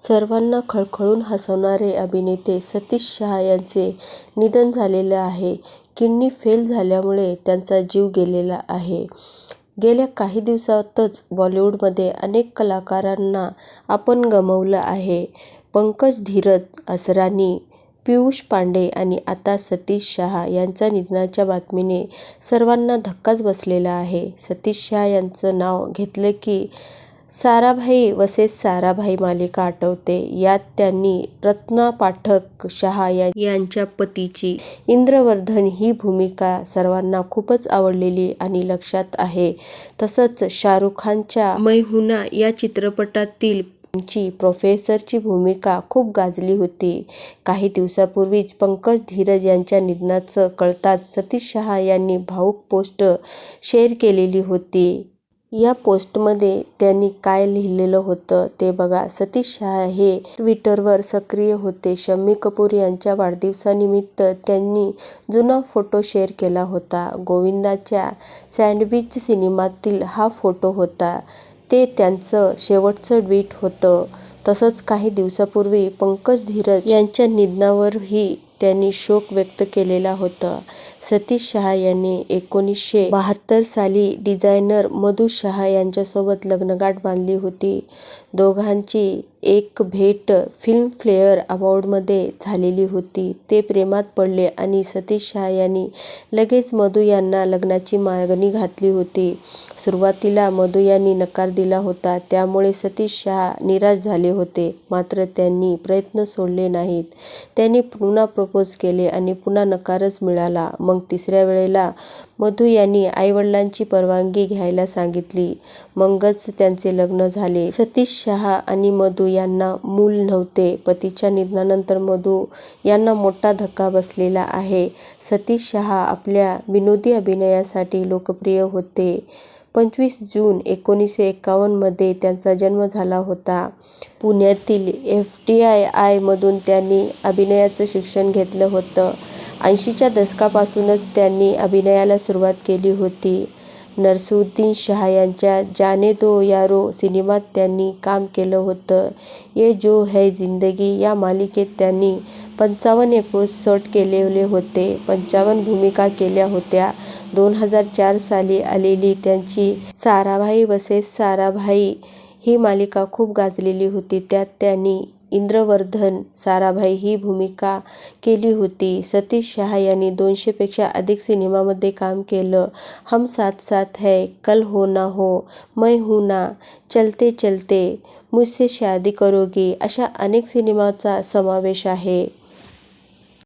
सर्वांना खळखळून हसवणारे अभिनेते सतीश शहा यांचे निधन झालेले आहे. किडनी फेल झाल्यामुळे त्यांचा जीव गेलेला आहे. गेल्या काही दिवसांतच बॉलिवूडमध्ये अनेक कलाकारांना आपण गमावलं आहे. पंकज धीरज असरानी, पियुष पांडे आणि आता सतीश शहा यांच्या निधनाच्या बातमीने सर्वांना धक्काच बसलेला आहे. सतीश शहा यांचं नाव घेतलं की 'साराभाई वसेस साराभाई' मालिका आठवते. यात त्यांनी रत्ना पाठक शहा यांच्या पतीची इंद्रवर्धन ही भूमिका सर्वांना खूपच आवडलेली आणि लक्षात आहे. तसंच शाहरुख खानच्या मैहुना या चित्रपटातील त्यांची प्रोफेसरची भूमिका खूप गाजली होती. काही दिवसापूर्वीच पंकज धीरज यांच्या निधनाचं कळताच सतीश शहा यांनी भाऊक पोस्ट शेअर केलेली होती. या पोस्टमध्ये त्यांनी काय लिहिलेलं होतं ते बघा. सतीश शहा हे ट्विटरवर सक्रिय होते. शम्मी कपूर यांच्या वाढदिवसानिमित्त त्यांनी जुना फोटो शेअर केला होता. गोविंदाच्या सँडविच सिनेमातील हा फोटो होता. ते त्यांचं शेवटचं ट्विट होतं. तसंच काही दिवसापूर्वी पंकज धीरज यांच्या निधनावरही त्यांनी शोक व्यक्त केलेला होता. सतीश शहा यांनी एकोणीसशे बहात्तर साली डिझायनर मधु शहा यांच्यासोबत लग्नगाठ बांधली होती. दोघांची एक भेट फिल्मफेअर अवॉर्डमध्ये झालेली होती. ते प्रेमात पडले आणि सतीश शहा यांनी लगेच मधू यांना लग्नाची मागणी घातली होती. सुरुवातीला मधू यांनी नकार दिला होता. त्यामुळे सतीश शहा निराश झाले होते. मात्र त्यांनी प्रयत्न सोडले नाहीत. त्यांनी पुन्हा प्रपोज केले आणि पुन्हा नकारच मिळाला. मग तिसऱ्या वेळेला मधू यांनी आईवडिलांची परवानगी घ्यायला सांगितली. मगच त्यांचे लग्न झाले. सतीश शहा आणि मधू यांना मूल नव्हते. पतीच्या निधनानंतर मधू यांना मोठा धक्का बसलेला आहे. सतीश शहा आपल्या विनोदी अभिनयासाठी लोकप्रिय होते. पंचवीस जून एकोणीसशे एक्कावन्नमध्ये त्यांचा जन्म झाला होता. पुण्यातील एफटीआय मधून त्यांनी अभिनयाचं शिक्षण घेतलं होतं. ऐंशीच्या दशकापासूनच त्यांनी अभिनयाला सुरुवात केली होती. नरसुद्दीन शाह यांच्या 'जाने दो यारो' सिनेमात त्यांनी काम केलं होतं. 'ये जो है जिंदगी' या मालिकेत त्यांनी पंचावन्न एपिसोड केलेले होते. पंचावन्न भूमिका केल्या होत्या. दोन हजार चार साली आलेली त्यांची 'साराभाई वसेस साराभाई' ही मालिका खूप गाजलेली होती. त्यात त्यांनी इंद्रवर्धन साराभाई ही भूमिका केली होती. सतीश शहा यांनी दोनशेपेक्षा अधिक सिनेमांमध्ये काम केलं. हम साथ साथ हैं, कल हो ना हो, मैं हूं ना, चलते चलते, मुझसे शादी करोगी अशा अनेक सिनेमांचा समावेश आहे.